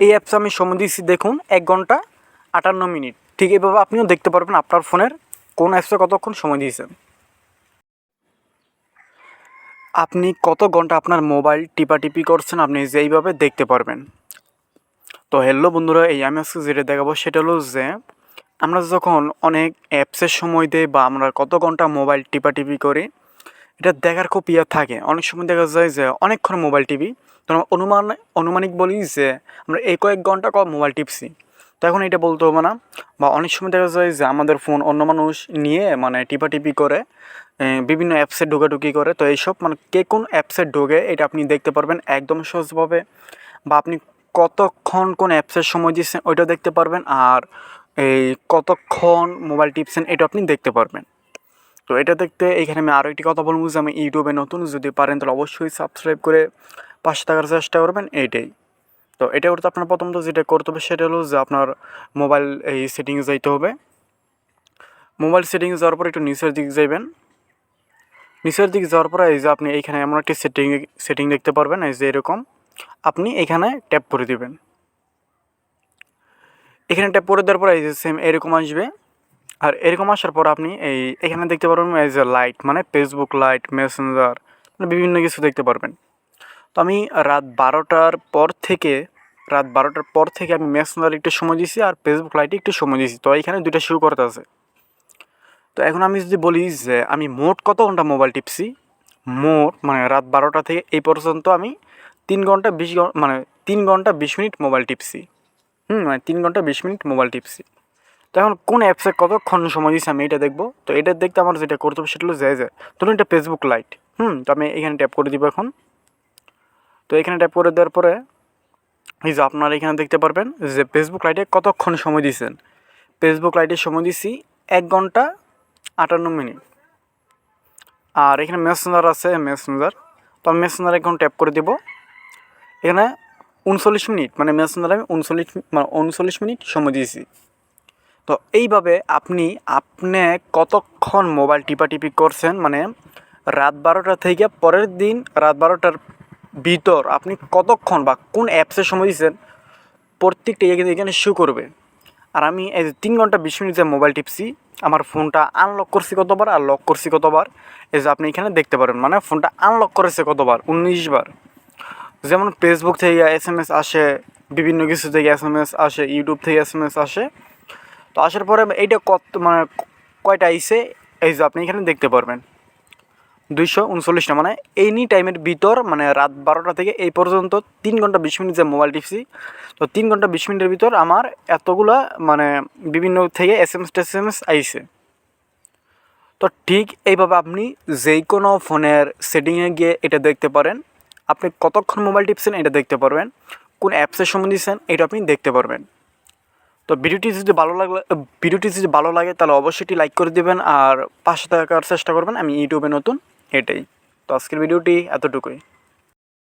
এই অ্যাপসে আমি সময় দিয়েছি দেখুন, এক ঘণ্টা আটান্ন মিনিট। ঠিক এইভাবে আপনিও দেখতে পারবেন আপনার ফোনের কোন অ্যাপসে কতক্ষণ সময় দিয়েছেন। আপনি কত ঘণ্টা আপনার মোবাইল টিপাটিপি করছেন আপনি যেইভাবে দেখতে পারবেন। তো হ্যালো বন্ধুরা, এই আমি আজকে যেটা দেখাবো সেটা হলো যে, আমরা যখন অনেক অ্যাপসের সময় দেই বা আমরা কত ঘণ্টা মোবাইল টিপাটিপি করি, এটা দেখার খুব ইয়ে থাকে। অনেক সময় দেখা যায় যে অনেকক্ষণ মোবাইল টিপি তো অনুমান, অনুমানিক বলি যে আমরা এই কয়েক ঘণ্টা কম মোবাইল টিপছি। তো এখন এটা বলতে হবে না, বা অনেক সময় দেখা যায় যে আমাদের ফোন অন্য মানুষ নিয়ে মানে টিপাটিপি করে বিভিন্ন অ্যাপসে ঢোকাঢুকি করে, তো এইসব মানে কে কোন অ্যাপসে ঢোকে এটা আপনি দেখতে পারবেন একদম সহজভাবে, বা আপনি কতক্ষণ কোন অ্যাপসের সময় দিচ্ছেন ওইটাও দেখতে পারবেন, আর এই কতক্ষণ মোবাইল টিপছেন এটা আপনি দেখতে পারবেন। তো এটা দেখতে এখানে আমি আরও একটি কথা বলব যে আমি ইউটিউবে নতুন যদি পারেন তাহলে অবশ্যই সাবস্ক্রাইব করে পাশে থাকার চেষ্টা করবেন, এইটাই। তো এটা করতে আপনার প্রথমত যেটা করতে হবে, সেটা হলো যে আপনার মোবাইল এই সেটিংয়ে যাইতে হবে। মোবাইল সেটিংয়ে যাওয়ার পর একটু নিচের দিকে যাইবেন। নিচের দিকে যাওয়ার পরে এই যে আপনি এইখানে এমন একটি সেটিং সেটিং দেখতে পারবেন, এই যে এরকম। আপনি এখানে ট্যাপ করে দিবেন। এখানে ট্যাপ করে দেওয়ার পর এই যে সেম এরকম আসবে। আর এরকম আসার পর আপনি এই, এখানে দেখতে পারবেন এই যে লাইট মানে ফেসবুক লাইট মেসেঞ্জার মানে বিভিন্ন কিছু দেখতে পারবেন। তো আমি রাত বারোটার পর থেকে, রাত বারোটার পর থেকে আমি মেসেঞ্জার একটু সময় দিয়েছি আর ফেসবুক লাইটে একটু সময় দিয়েছি। তো এখানে দুইটা শুরু করতে আছে। তো এখন আমি যদি বলি যে আমি মোট কত ঘণ্টা মোবাইল টিপছি? মোট মানে রাত বারোটা থেকে এই পর্যন্ত আমি তিন ঘণ্টা বিশ মানে তিন ঘণ্টা বিশ মিনিট মোবাইল টিপছি। হুম মানে তিন ঘণ্টা বিশ মিনিট মোবাইল টিপছি। তো এখন কোন অ্যাপসে কতক্ষণ সময় দিয়েছি আমি এটা দেখব? তো এটা দেখতে আমার যেটা করতে হবে সেটা হলো যে যে ধরুন এটা ফেসবুক লাইট। হুম, তো আমি এখানে ট্যাপ করে দিব এখন। তো এখানে ট্যাপ করে দেওয়ার পরে, এই যে আপনারা এখানে দেখতে পারবেন যে ফেসবুক লাইটে কতক্ষণ সময় দিয়েছেন ফেসবুক লাইটে সময় দিছি এক ঘণ্টা আটান্ন মিনিট। আর এখানে মেসেঞ্জার আছে মেসেঞ্জার তো আমি মেসেঞ্জার এখন ট্যাপ করে দেব। এখানে উনচল্লিশ মিনিট মানে মেসেঞ্জারে আমি উনচল্লিশ মানে উনচল্লিশ মিনিট সময় দিয়েছি। তো এইভাবে আপনি আপনি কতক্ষণ মোবাইল টিপাটিপি করছেন মানে রাত বারোটা থেকে পরের দিন রাত বারোটার ভিতর আপনি কতক্ষণ বা কোন অ্যাপসের সময় দিয়েছেন, প্রত্যেকটা এখানে এখানে শো করবে। আর আমি এই যে তিন ঘণ্টা বিশ মিনিট মোবাইল টিপছি, আমার ফোনটা আনলক করছি কতবার আর লক করছি কতবার, এই যে আপনি এখানে দেখতে পারেন। মানে ফোনটা আনলক করেছে কতবার? উনিশ বার। যেমন ফেসবুক থেকে এস এম এস আসে, বিভিন্ন কিছু থেকে এস এম এস আসে ইউটিউব থেকে এস এম এস আসে। তো আসার পরে এইটা কত মানে কয়টা আইসে এই যে আপনি এখানে দেখতে পারবেন। দুইশো উনচল্লিশটা মানে এনি টাইমের ভিতর মানে রাত বারোটা থেকে এই পর্যন্ত তিন ঘণ্টা বিশ মিনিট যে মোবাইল টিপছি, তো তিন ঘণ্টা বিশ মিনিটের ভিতর আমার এতগুলা মানে বিভিন্ন থেকে এস এম এস টেস এম এস আইসে তো ঠিক এইভাবে আপনি যেই কোনো ফোনের সেটিংয়ে গিয়ে এটা দেখতে পারেন। আপনি কতক্ষণ মোবাইল টিপছেন এটা দেখতে পারবেন। কোন অ্যাপসের সময় দিচ্ছেন এটা আপনি দেখতে পারবেন। তো ভিডিওটি যদি ভালো লাগলে, ভিডিওটি যদি ভালো লাগে তাহলে অবশ্যই লাইক করে দেবেন আর পাশে থাকার চেষ্টা করবেন। আমি ইউটিউবে নতুন। এটাই। তো আজকের ভিডিওটি এতটুকুই।